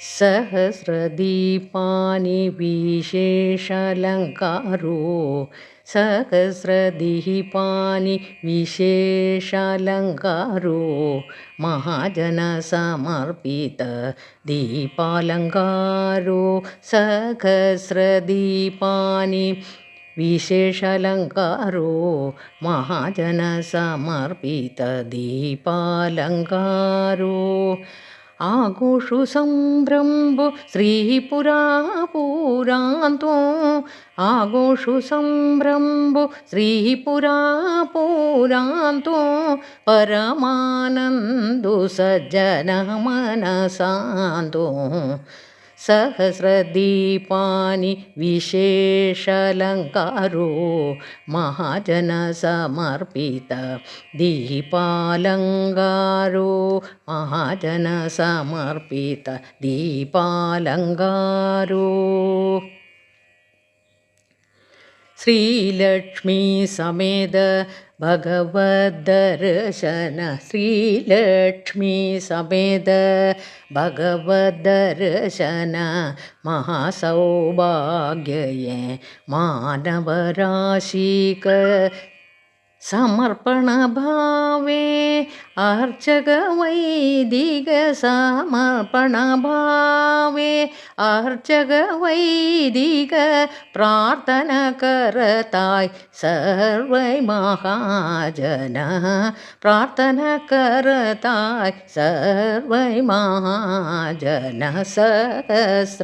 सहस्रदीपानि विशेषालङ्कारो सहस्रदीपानि विशेषालङ्कारो महाजनसमर्पित दीपालङ्कारो सहस्रदीपानि विशेषालङ्कारो महाजनसमर्पितदीपालङ्कारो आगुषु सम्भ्रं श्रीः पुरा पुरान्तु आगुषु सम्भ्रं श्रीः परमानन्दु पुरान्तु परमानन्तु सहस्रदीपानि विशेषालङ्कारो महाजनसमर्पित दीपालङ्कारो महाजनसमर्पित दीपालङ्कारो ശ്രീലക്ഷ്മി സമേത ഭഗവദ്ദർശന ശ്രീലക്ഷ്മി സമേത ഭഗവദ്ദർശന മഹാസൗഭാഗ്യയെ മാനവരാശിക സമർപ്പണഭാവേ. അർച്ചക വൈദിക സമർപ്പണഭാവേ അർച്ചക വൈദിക പ്രാർത്ഥന കരതായ് സർവൈ മഹാജന പ്രാർത്ഥന കരതായ് സർവൈ മഹാജന സഹസ്രദീപാനി.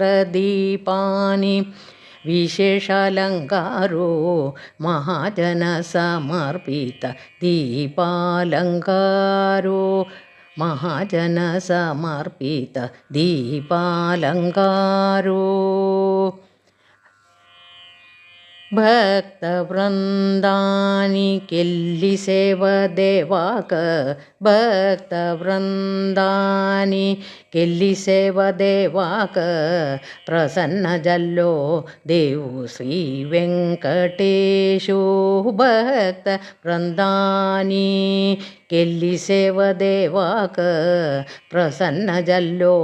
വിശേഷാലങ്കാരോ മഹാജനസമർപ്പിത ദീപാലങ്കാരോ? മഹാജനസമർപ്പിത ദീപാലങ്കാരോ? भक्तवृन्दानि वृन्दानि कल्लिसेवदेवाक भक्तवृन्दानि कल्लिशेवादेवाक प्रसन्न जल्लो देवुश्री वेङ्कटेषु भक्त वृन्दानि केल्लिसेवदेवाक प्रसन्न जल्लो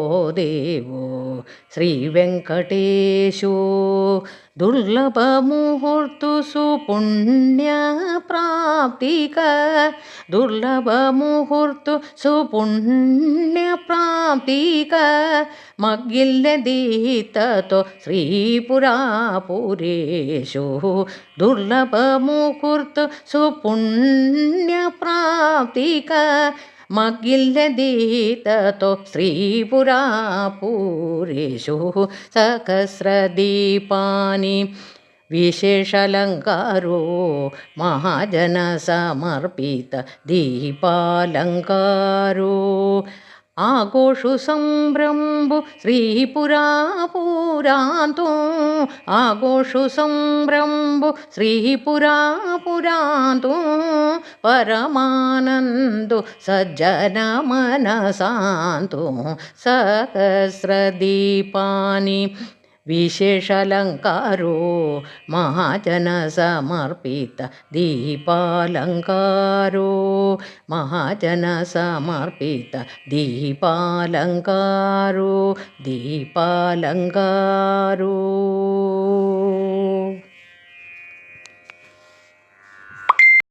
శ్రీ వెంకటేశో దుర్లభ ముహూర్తు సుపుణ్య ప్రాప్తిక దుర్లభ ముహూర్తు సుపుణ్య ప్రాప్తిక మగ్గిల్లదీతతో శ్రీపురాపురేషు దుర్లభ ముహూర్తు సుపుణ్య ప్రాప్తిక മകില്ലതീതോ ശ്രീപുരാപൂരേഷു സഹസ്രദീപാനി. വിശേഷലങ്കാരോ മഹാജനസമർപ്പിത ദീപാലങ്കാരോ. आगोषु सम्भ्रम्भु श्रीपुरा पुरा पुरातु आगोषु संभ्रम्भु श्रीः पुरा पुरातु परमानन्तु सज्जनमनसान्तु വിശേഷാലങ്കാരോ മഹാജനസമർപ്പിത ദീപാലങ്കാരോ? മഹാജനസമർപ്പിത ദീപാലങ്കാരോ? ദീപാലങ്കാരോ?